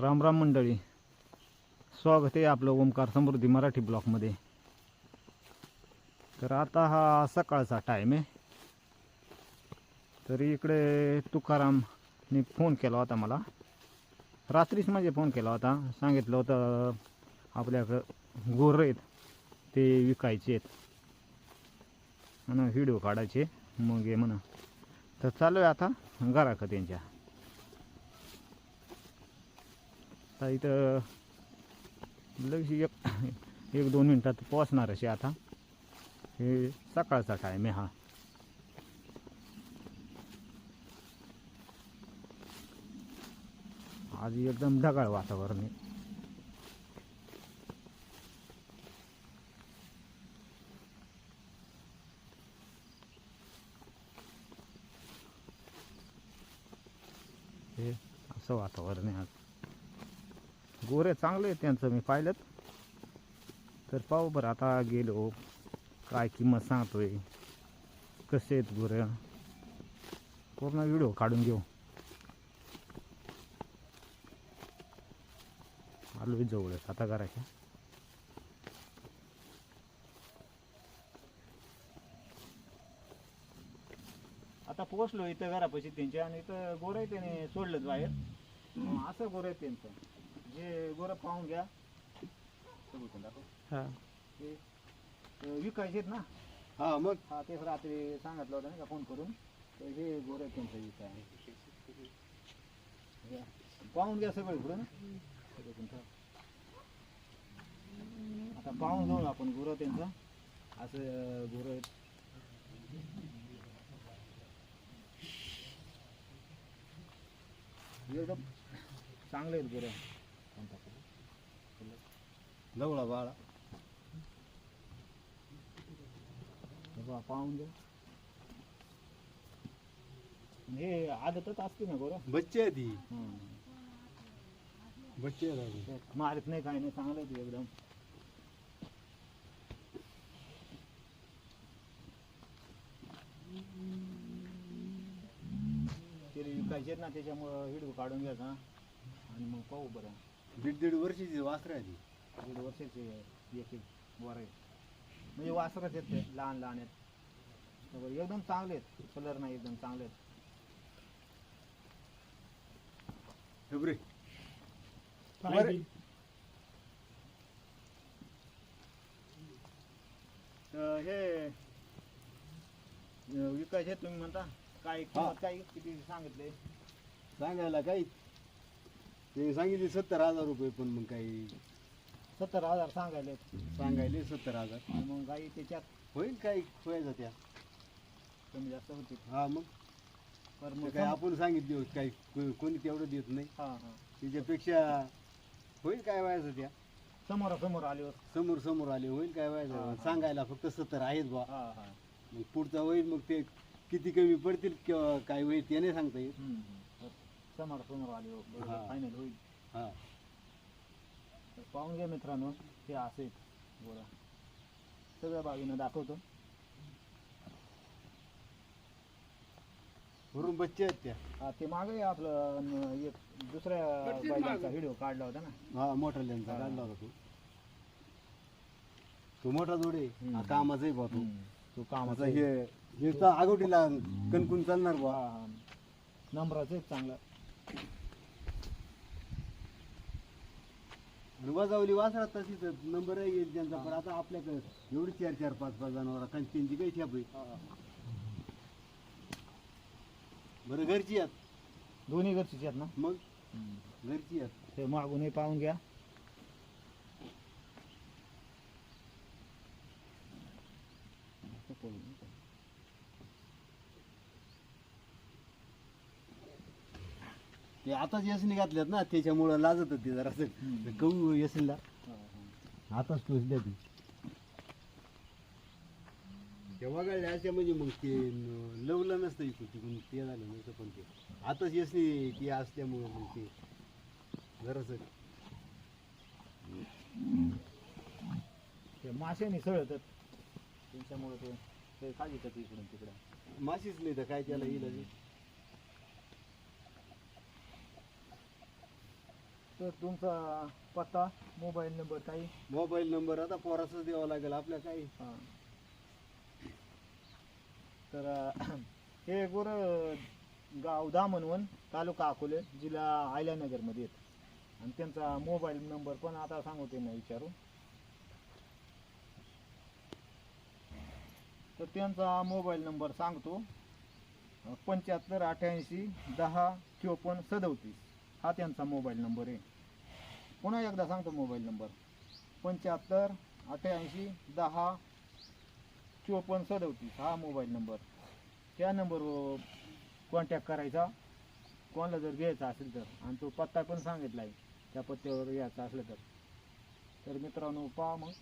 राम राम मंडळी. स्वागत आहे आपलं ओमकार समृद्धी मराठी ब्लॉकमध्ये. तर आता हा सकाळचा टाईम आहे. तर इकडे तुकारामने फोन केला होता मला. रात्रीच म्हणजे फोन केला होता. सांगितलं होतं आपल्याकडं गोर आहेत ते विकायचे आहेत. म्हणून व्हिडिओ काढायचे. मग हे म्हणा. तर चालू आहे आता घराकडे त्यांच्या आता इथं लगेच एक एक दोन मिनटात पोहोचणार असे आता. हे सकाळचा टाईम आहे हा. आज एकदम ढगाळ वातावरण आहे. हे असं वातावरण आहे आज. गोरे चांगले आहेत त्यांचं मी पाहिलं तर पाहू बरं आता गेलो. काय किंमत सांगतोय. कसे आहेत गोरे? पूर्ण व्हिडिओ काढून घेऊ. आलो जवळच आता करायच्या आता पोचलो इथं घरापाशी त्यांच्या आणि इथं गोरं त्याने सोडलंच बाहेर. असं गोरं आहे त्यांचं. जे गोरं पाहून घ्या. दाखव. हा. अं, विकायचे आहेत ना? हा मग? हा तेच रात्री सांगितलं होतं नाही का फोन करून. तर हे गोरं त्यांचं विकाय घ्या. पाहून घ्या सगळं ना. सगळं तुमचं. आता पाहून घेऊ आपण गुरं त्यांचं. असं गुरं आहेत. एकदम चांगले आहेत गुरं. लवळा बाळा बघा, पाहून घ्या हे आदतच असते ना गुरं बच्चे आहे ती हं. बच्चे आहे अजून. मारत नाही काही नाही चांगलं आहे ते एकदम ते विकायचे ना त्याच्यामुळं व्हिडिओ काढून घ्यायचा आणि मग पाहू बरं दीड दीड वर्षाची वासर आहे ती दीड वर्षाचे एक एक वर आहे. म्हणजे वासरच आहेत ते लहान लहान आहेत. बरं, एकदम चांगले आहेत कलर नाही एकदम चांगले आहेत. बरं. तर हे अं, विकायचे तुम्ही म्हणता? काय किंमत काय किती सांगितले? सांगायला काही ते सांगितले सत्तर हजार रुपये पण मग काही सत्तर हजार सांगायले सांगायले सत्तर हजार. मग काही त्याच्यात होईल काही व्हायचं त्या. कमी जास्त होते. हा मग. पर मग काय आपण सांगितले होते काही. को- कोणी तेवढं देत नाही. हां हां. त्याच्यापेक्षा होईल काय व्हायचं त्या? समोरासमोर आल्यावर समोर समोर आले होईल काय हा, व्हायचं. सांगायला फक्त सत्तर आहेत बा हां हां. मग पुढचा होईल मग ते किती कमी पडतील किंवा काय होईल ते नाही सांगता येत. हम्म, हम्म. तर समोरासमोर हां. फायनल होईल. हा. पाहून घ्या मित्रांनो हे असे बोला. सगळ्या बाजूनं दाखवतो. वरून बच्चे आहेत त्या. हा, ते मागे आपलं एक दुसऱ्या बैलांचा व्हिडिओ काढला होता ना. हा मोठा लेनचा. काढला होता तो. तो मोठा जोडे हम्म. कामाचा आहे बा तो. तो कामाचा कामाचा हे हे तर आगोटीला कणकून चालणार बा नंबराचं एक चांगला. आणि वजावली वासरात तशी तर नंबर येईल त्यांचा पण आता आपल्याकडे एवढी चार चार पाच पाच जनावर कारण त्यांची काही छाप आहे बरं घरची आहेत. दोन्ही गरजेचे आहेत ना? मग? घरची आहेत. ते मागूनही पाहून घ्या. ते आताच यसनी घातल्यात ना त्याच्यामुळं लाजत होती जरा. कहू यसनीला आताच टोचल्या ती तेव्हा गाड्या अशा म्हणजे मग ते लवलं नसतं इकडून तिकडून ते झालं नसतं पण ते. आताच यसनी ती असल्यामुळं मग ते जरास. ते मासे मिसळतात त्यांच्यामुळे ते ते खाली येतात इकडून तिकडं. माशीच नाही तर काय त्याला येईल तर तुमचा पत्ता मोबाईल नंबर काही मोबाईल नंबर आता पोराचाच द्यावा लागेल आपल्या काही. हा. तर अं, हे गुर गाव दामनवन तालुका अकोले जिल्हा आयल्यानगरमध्ये येत. आणि त्यांचा मोबाईल नंबर पण आता सांगू त्यांना विचारू तर त्यांचा मोबाईल नंबर सांगतो पंच्याहत्तर अठ्ठ्याऐंशी दहा चोपन्न सदोतीस. हा त्यांचा मोबाईल नंबर आहे. पुन्हा एकदा सांगतो मोबाईल नंबर. पंच्याहत्तर अठ्ठ्याऐंशी दहा चोपन्न सदोतीस हा मोबाईल नंबर. त्या नंबरवर कॉन्टॅक्ट करायचा. कोणाला जर घ्यायचा असेल तर आणि तो पत्ता पण सांगितला आहे त्या पत्त्यावर यायचा असलं तर. तर मित्रांनो पहा मग.